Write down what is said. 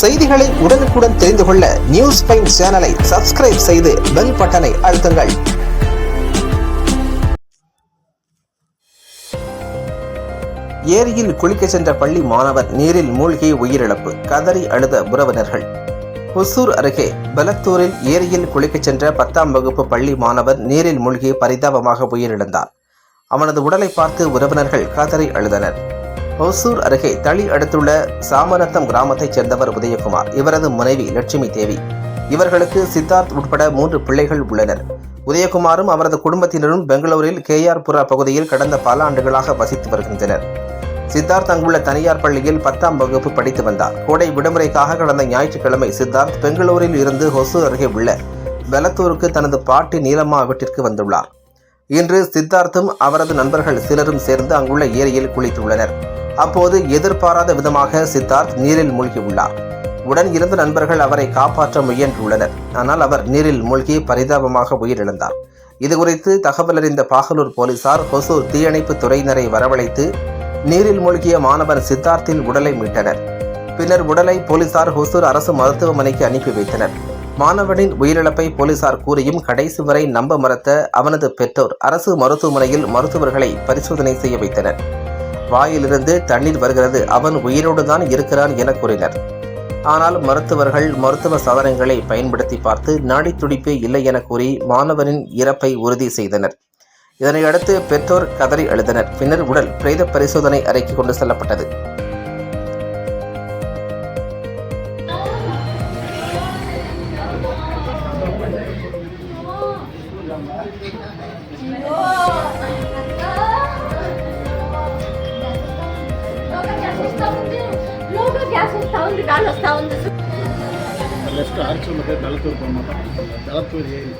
செய்திகளை உடனுக்குடன் தெரிந்து கொள்ள நியூஸ் பைன் சேனலை சப்ஸ்கிரைப் செய்து பெல் பட்டனை அழுத்துங்கள். ஏரியில் குளிக்கச் சென்ற பள்ளி மாணவர் நீரில் மூழ்கி உயிரிழப்பு கதறி அழுத உறவினர்கள் ஒசூர் அருகே பெலத்தூரில் ஏரியில் குளிக்கச் சென்ற பத்தாம் வகுப்பு பள்ளி மாணவர் நீரில் மூழ்கி பரிதாபமாக உயிரிழந்தார். அவனது உடலை பார்த்து உறவினர்கள் கதறி அழுதனர். ஒசூர் அருகே தளி அடுத்துள்ள சாமரத்தம் கிராமத்தைச் சேர்ந்தவர் உதயகுமார். இவரது மனைவி லட்சுமி தேவி. இவர்களுக்கு சித்தார்த் உட்பட மூன்று பிள்ளைகள் உள்ளனர். உதயகுமாரும் அவரது குடும்பத்தினரும் பெங்களூரில் கேஆர்புரா பகுதியில் கடந்த பல ஆண்டுகளாக வசித்து வருகின்றனர். சித்தார்த் அங்குள்ள தனியார் பள்ளியில் பத்தாம் வகுப்பு படித்து வந்தார். கோடை விடுமுறைக்காக கடந்த ஞாயிற்றுக்கிழமை சித்தார்த் பெங்களூரில் இருந்து ஹொசூர் அருகே உள்ள பெலத்தூருக்கு தனது பாட்டி நீலம்மா வீட்டிற்கு வந்துள்ளார். இன்று சித்தார்த்தும் அவரது நண்பர்கள் சிலரும் சேர்ந்து அங்குள்ள ஏரியில் குளித்துள்ளனர். அப்போது எதிர்பாராத விதமாக சித்தார்த் நீரில் மூழ்கி உள்ளார் உடன் இருந்த நண்பர்கள் அவரை காப்பாற்ற முயன்றுள்ளனர். ஆனால் அவர் நீரில் மூழ்கி பரிதாபமாக உயிரிழந்தார். இதுகுறித்து தகவல் அறிந்த பாகலூர் போலீசார் ஹொசூர் தீயணைப்பு துறையினரை வரவழைத்து நீரில் மூழ்கிய மாணவர் சித்தார்த்தின் உடலை மீட்டனர். பின்னர் உடலை போலீசார் ஹொசூர் அரசு மருத்துவமனைக்கு அனுப்பி வைத்தனர். மாணவனின் உயிரிழப்பை போலீசார் கூறியும் கடைசி வரை நம்ப மறுத்த அவனது பெற்றோர் அரசு மருத்துவமனையில் மருத்துவர்களை பரிசோதனை செய்ய வைத்தனர். வாயிலிருந்து தண்ணீர் வருகிறது. அவன் உயிரோடு தான் இருக்கிறான் என கூறினர். ஆனால் மருத்துவர்கள் மருத்துவ சாதனங்களை பயன்படுத்தி பார்த்து நாடி துடிப்பே இல்லை என கூறி மாணவனின் இறப்பை உறுதி செய்தனர். இதனையடுத்து பெற்றோர் கதறி அழுதனர். பின்னர் உடல் பிரேத பரிசோதனை அறைக்கு கொண்டு செல்லப்பட்டது. Loga ತಗೊಂಡು ಕಾಲು ಹೊಸ್ತಾ ಒಂದು ಅಲ್ಲೆಷ್ಟು ಆರ್ಚು ಮತ್ತು ಬೆಳತೂರು ಬಂದ್ಬಿಟ್ಟು ಬೆಳತೂರು ಏನು